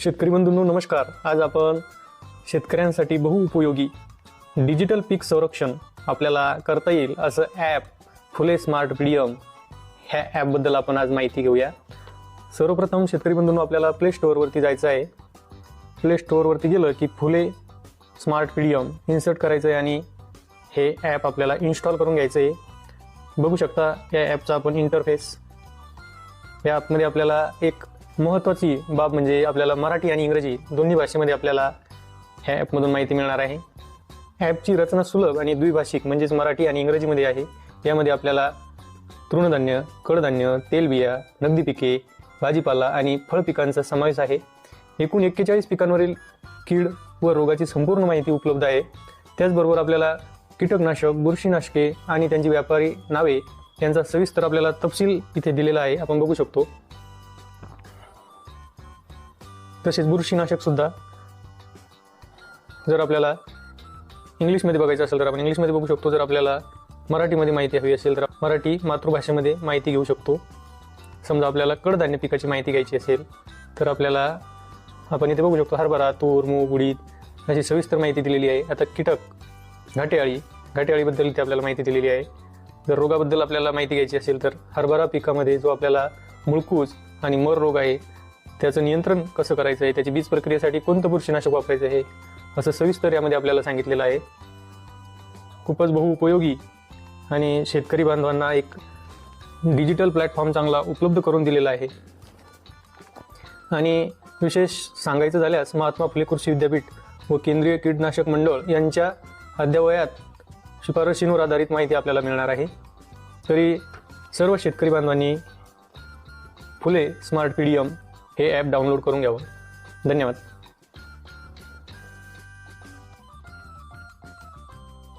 शेतकरी बंधूंनो नमस्कार. आज आपण शेतकऱ्यांसाठी बहुउपयोगी डिजिटल पीक संरक्षण आपल्याला करता येईल असं ॲप फुले स्मार्ट पीडीएम ह्या ॲपबद्दल आपण आज माहिती घेऊया. सर्वप्रथम शेतकरी बंधूंनो आपल्याला प्ले स्टोअरवरती जायचं आहे. प्ले स्टोअरवरती गेलं की फुले स्मार्ट पीडीएम इन्सर्ट करायचं आहे आणि हे ॲप आपल्याला इन्स्टॉल करून घ्यायचं आहे. बघू शकता या ॲपचा आपण इंटरफेस या ॲपमध्ये आपल्याला एक महत्त्वाची बाब म्हणजे आपल्याला मराठी आणि इंग्रजी दोन्ही भाषेमध्ये आपल्याला ह्या ॲपमधून माहिती मिळणार आहे. ॲपची रचना सुलभ आणि द्विभाषिक म्हणजेच मराठी आणि इंग्रजीमध्ये आहे. यामध्ये आपल्याला तृणधान्य कडधान्य तेलबिया नगदी पिके भाजीपाला आणि फळ पिकांचा समावेश आहे. एकूण एक्केचाळीस पिकांवरील कीड व रोगाची संपूर्ण माहिती उपलब्ध आहे. त्याचबरोबर आपल्याला कीटकनाशक बुरशीनाशके आणि त्यांची व्यापारी नावे यांचा सविस्तर आपल्याला तपशील इथे दिलेला आहे. आपण बघू शकतो. तसेच बुरशीनाशक सुद्धा. जर आपल्याला इंग्लिशमध्ये बघायचं असेल तर आपण इंग्लिशमध्ये बघू शकतो. जर आपल्याला मराठीमध्ये माहिती हवी असेल तर मराठी मातृभाषेमध्ये माहिती घेऊ शकतो. समजा आपल्याला कडधान्य पिकाची माहिती घ्यायची असेल तर आपल्याला आपण इथे बघू शकतो हरभरा तूर मूग उडीद अशी सविस्तर माहिती दिलेली आहे. आता कीटक घाटेआळी घाटेआळीबद्दल इथे आपल्याला माहिती दिलेली आहे. जर रोगाबद्दल आपल्याला माहिती घ्यायची असेल तर हरभरा पिकामध्ये जो आपल्याला मुळकूज आणि मर रोग आहे त्याचं नियंत्रण कसं करायचं आहे? त्याची बीज प्रक्रियेसाठी कोणतं बुरशीनाशक वापरायचं आहे? असं सविस्तर यामध्ये आपल्याला सांगितलेलं आहे. खूपच बहुउपयोगी आणि शेतकरी बांधवांना एक डिजिटल प्लॅटफॉर्म चांगला उपलब्ध करून दिलेला आहे. आणि विशेष सांगायचं झाल्यास महात्मा फुले कृषी विद्यापीठ व केंद्रीय कीटनाशक मंडळ यांच्या अद्ययावयात शिफारशींवर आधारित माहिती आपल्याला मिळणार आहे. तरी सर्व शेतकरी बांधवांनी Phule smart P D M हे ॲप डाउनलोड करून घ्यावं धन्यवाद.